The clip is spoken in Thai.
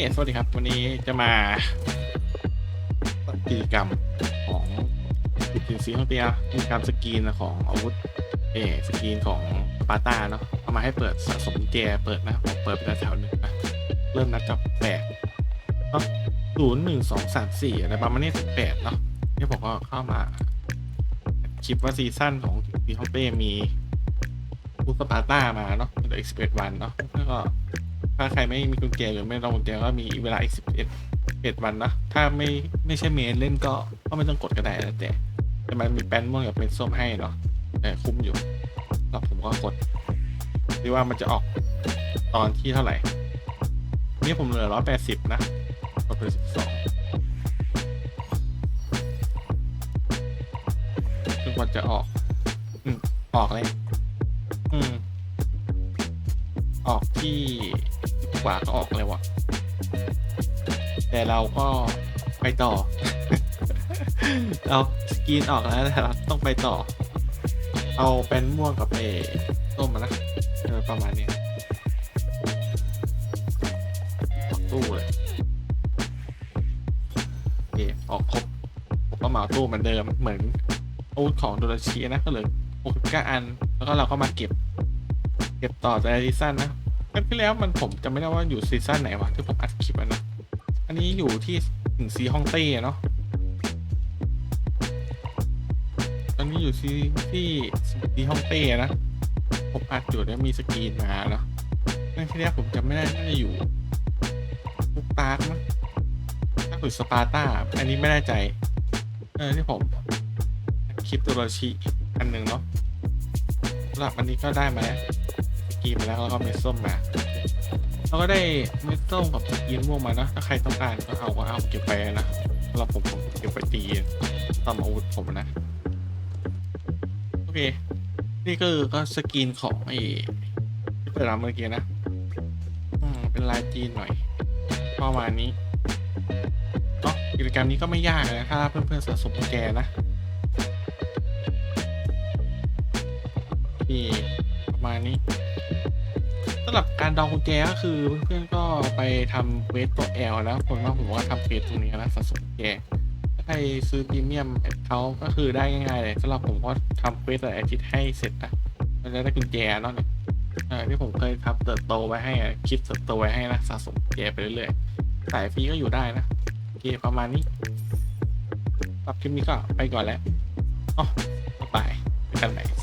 สวัสดีครับ วันนี้จะมากิจกรรมของกิจซีของเตียกิจกรรมสกรีนของอาวุธเอสกรีนของสปาร์ตาเนาะเอามาให้เปิดสะสมกุญแจเปิดนะผมเปิดไปแล้วแถวหนึ่งนะเริ่มนับจากแปดเนาะศูนย์หนึ่งสองสามสี่อะไรประมาณนี้ถึงแปดเนาะนี่ผมก็เข้ามาคลิปว่าซีซั่นของซีฮองเต้มีผู้สปาร์ตามาเนาะเหลืออีกสิบเอ็ดวันเนาะแล้วก็ ถ้าใครไม่มีกุญแจหรือไม่ต้องกุญแจก็มีเวลาอีกสิบเอ็ดเอ็ดวันนะถ้าไม่ไม่ใช่เมนเล่นก็ก็ไม่ต้องกดก็ได้แล้วแต่แต่มันมีแป้นม่วงกับเป็นส้มให้เนาะแต่คุ้มอยู่แล้วผมก็กดหรือว่ามันจะออกตอนที่เท่าไหร่นี่ผมเหลือร้อยแปดสิบนะกดไปสิบสองจนกว่าจะออก อืม ออกเลย อืม ออกที่กว่าก็ออกเลยวะแต่เราก็ไปต่อ เราสกรีนออกแล้วแต่เราต้องไปต่อ เอาเป็นม่วงกับเอส้มมานะประมาณนี้ออกตู้เลยโอเคออกครบผมก็เหมาตู้เหมือนเดิมเหมือนอาวุธของโดราชินะก็เหลย69อัน แล้วก็เราก็มาเก็บ เก็บต่อจากซีซั่นนะ รั้งที่แล้วมันผมจำไม่ได้ว่าอยู่ซีซั่นไหนวะที่ผมอัดคลิปอะนะอันนี้อยู่ที่ถึงซีฮ่องเต้เนาะตอนนี้อยู่ซีที่ซีฮ่องเต้นะผมอัดอยู่แล้วมีสกรีนมาเนาะครั้งที่แล้วผมจำไม่ได้น่าจะอยู่พุกตาร์กมั้งถ้าอยู่สปาร์ตาอันนี้ไม่แน่ใจ เออที่ผมอัดคลิปตัวรชิอันหนึ่งเนาะสำหรับอันนี้ก็ได้มาแล้ว ตีมาแล้วแล้วก็เม็ดส้มมาเราก็ได้เม็ดส้มกับสกรีนม่วงมานะถ้าใครต้องการก็เอาก็เอาเก็บไปนะสำหรับผมผมเก็บไปตีตอมอาวุธผมนะ โอเค นี่ก็คือก็สกรีนของไอ้ที่เปิดร้านเมื่อกี้นะอืมเป็นลายจีนหน่อยประมาณนี้เนาะกิจกรรมนี้ก็ไม่ยากเลยนะถ้าเพื่อนๆสะสมแจนะที่ ประมาณนี้สำหรับการดองกุญแจก็คือเพื่อนๆก็ไปทำเวสตัว L แล้วคนว่าผมก็ทำเวสตรงนี้นะสะสมกุญแจถ้าใครซื้อพรีเมียมเขาก็คือได้ง่ายๆเลยสำหรับผมก็ทำเวสแต่อาทิตย์ให้เสร็จนะมันจะได้กุญแจเนาะเนี่ยที่ผมเคยทำเติบโตไว้ให้คลิปเติบโตไว้ให้นะสะสมกุญแจไปเรื่อยๆสายฟรีก็อยู่ได้นะโอเคประมาณนี้สำหรับคลิปนี้ก็ไปก่อนแล้วอ๋อบ๊ายบายไปกันใหม่